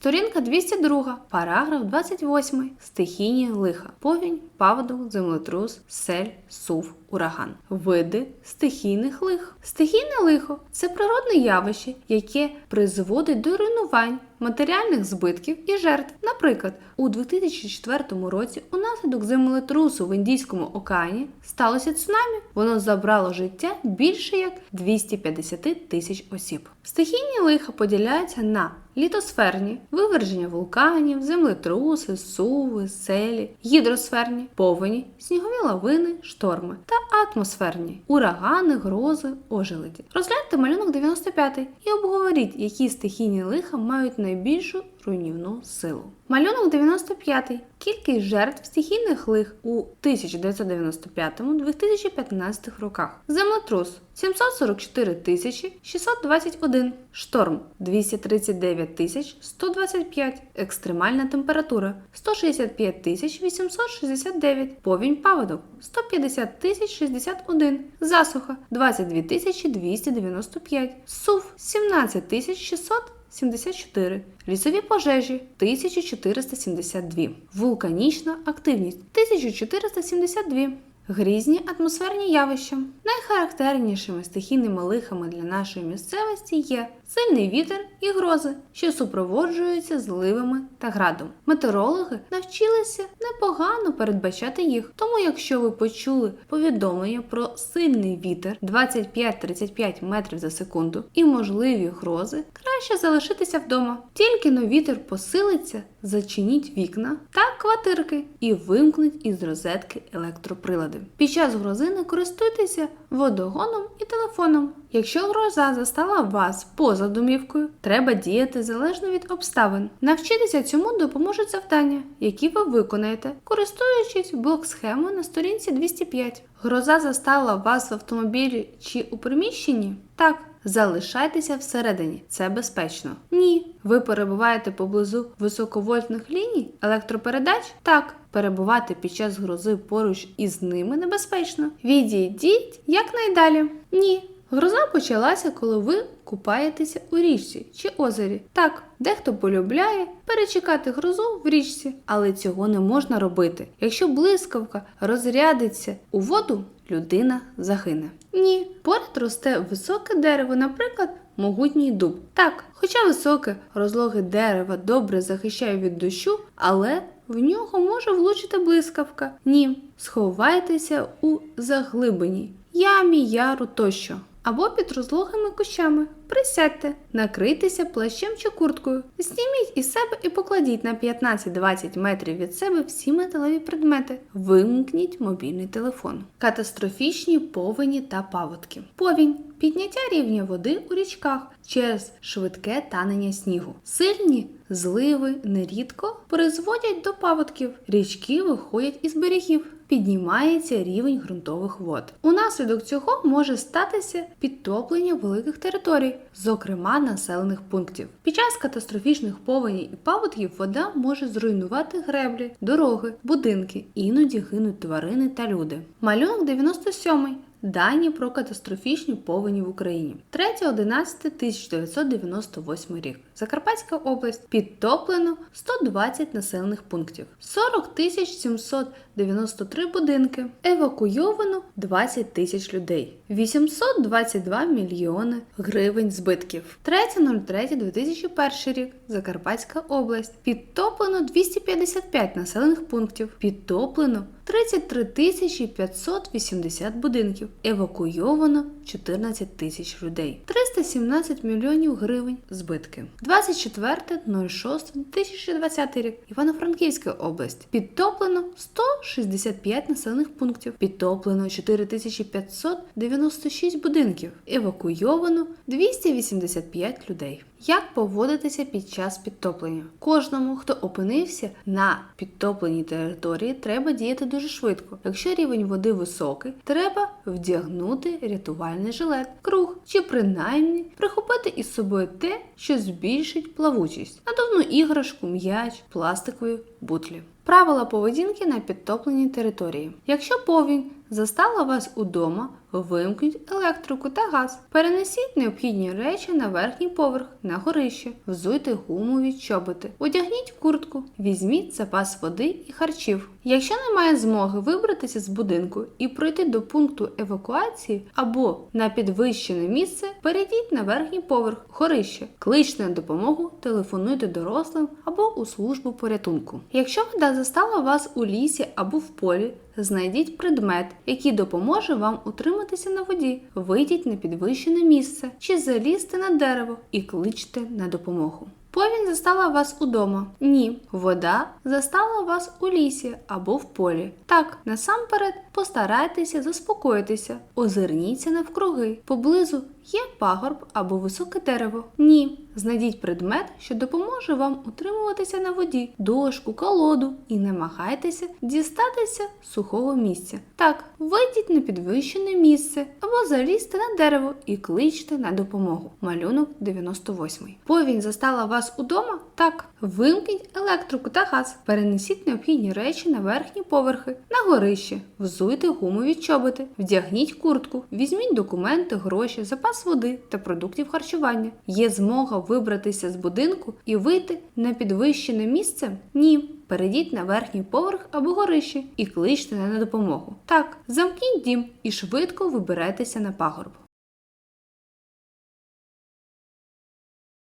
Сторінка 202, параграф 28. Стихійні лиха. Повінь, павду, землетрус, сель, сув, ураган. Види стихійних лих. Стихійне лихо це природне явище, яке призводить до руйнувань, матеріальних збитків і жертв. Наприклад, у 2004 році унаслідок землетрусу в Індійському океані сталося цунамі. Воно забрало життя більше як 250 тисяч осіб. Стихійні лиха поділяються на літосферні виверження вулканів, землетруси, суви, селі, гідросферні, повені, снігові лавини, шторми та атмосферні урагани, грози, ожеледі. Розгляньте малюнок 95 і обговоріть, які стихійні лиха мають найбільшу руйнівну силу. Малюнок 95. Кількість жертв стихійних лих у 1995-2015 роках. Землетрус 744 тисячі 621. Шторм 239 тисяч 125. Екстремальна температура 165 тисяч 869. Повінь паводок 150 тисяч 61. Засуха 22 тисячі 295. Сув 17 тисяч 600 74. Лісові пожежі 1472. Вулканічна активність 1472. Грізні атмосферні явища. Найхарактернішими стихійними лихами для нашої місцевості є сильний вітер і грози, що супроводжуються зливами та градом. Метеорологи навчилися непогано передбачати їх. Тому, якщо ви почули повідомлення про сильний вітер 25-35 метрів за секунду і можливі грози, краще залишитися вдома. Тільки но вітер посилиться, зачиніть вікна та квартирки і вимкнуть із розетки електроприлади. Під час грози не користуйтеся водогоном і телефоном. Якщо гроза застала вас поза домівкою, треба діяти залежно від обставин. Навчитися цьому допоможуть завдання, які ви виконаєте, користуючись блок-схемою на сторінці 205. Гроза застала вас в автомобілі чи у приміщенні? Так. Залишайтеся всередині, це безпечно. Ні. Ви перебуваєте поблизу високовольтних ліній електропередач? Так. Перебувати під час грози поруч із ними небезпечно. Відійдіть якнайдалі. Ні. Гроза почалася, коли ви купаєтеся у річці чи озері. Так, дехто полюбляє перечекати грозу в річці, але цього не можна робити. Якщо блискавка розрядиться у воду, людина загине. Ні, поряд росте високе дерево, наприклад, могутній дуб. Так, хоча високе розлоге дерево добре захищає від дощу, але в нього може влучити блискавка. Ні, сховайтеся у заглибині, ямі, яру тощо. Або під розлогими кущами. Присядьте, накрийтеся плащем чи курткою. Зніміть із себе і покладіть на 15-20 метрів від себе всі металеві предмети. Вимкніть мобільний телефон. Катастрофічні повені та паводки. Повінь підняття рівня води у річках через швидке танення снігу. Сильні зливи нерідко призводять до паводків. Річки виходять із берегів. Піднімається рівень ґрунтових вод. Унаслідок цього може статися підтоплення великих територій, зокрема населених пунктів. Під час катастрофічних повеней і паводків вода може зруйнувати греблі, дороги, будинки, іноді гинуть тварини та люди. Малюнок 97. Дані про катастрофічні повені в Україні. 3.11.1998 рік. Закарпатська область підтоплено 120 населених пунктів, 40 793 будинки, евакуйовано 20 тисяч людей, 822 мільйони гривень збитків. 3.03.2001 рік. Закарпатська область. Підтоплено 255 населених пунктів. Підтоплено 33 тисячі 580 будинків. Евакуйовано 14 тисяч людей. 317 мільйонів гривень збитки. 24.06.2020 рік. Івано-Франківська область. Підтоплено 165 населених пунктів. Підтоплено 4596 будинків. Евакуйовано 285 людей. Як поводитися під час підтоплення? Кожному, хто опинився на підтопленій території, треба діяти дуже швидко. Якщо рівень води високий, треба вдягнути рятувальний жилет, круг чи принаймні прихопити із собою те, що збільшить плавучість, надувну іграшку, м'яч, пластикові бутлі. Правила поведінки на підтопленій території. Якщо повінь застала вас удома, вимкніть електрику та газ. Перенесіть необхідні речі на верхній поверх, на горище, взуйте гумові чоботи, одягніть куртку, візьміть запас води і харчів. Якщо немає змоги вибратися з будинку і пройти до пункту евакуації або на підвищене місце, перейдіть на верхній поверх, горище, кличте на допомогу, телефонуйте дорослим або у службу порятунку. Якщо вода застала вас у лісі або в полі, знайдіть предмет, який допоможе вам утриматися на воді. Вийдіть на підвищене місце чи залізти на дерево і кличте на допомогу. Повінь застала вас удома. Ні. Вода застала вас у лісі або в полі. Так, насамперед постарайтеся заспокоїтися, озирніться навкруги. Поблизу є пагорб або високе дерево. Ні. Знайдіть предмет, що допоможе вам утримуватися на воді, дошку, колоду і намагайтеся дістатися сухого місця. Так, вийдіть на підвищене місце або залізьте на дерево і кличте на допомогу. Малюнок 98. Повінь застала вас удома? Так. Вимкніть електрику та газ, перенесіть необхідні речі на верхні поверхи, на горище, взуйте гумові чоботи, вдягніть куртку, візьміть документи, гроші, запас води та продуктів харчування. Є змога вибратися з будинку і вийти на підвищене місце? Ні. Перейдіть на верхній поверх або горище і кличте на допомогу. Так, замкніть дім і швидко вибирайтеся на пагорб.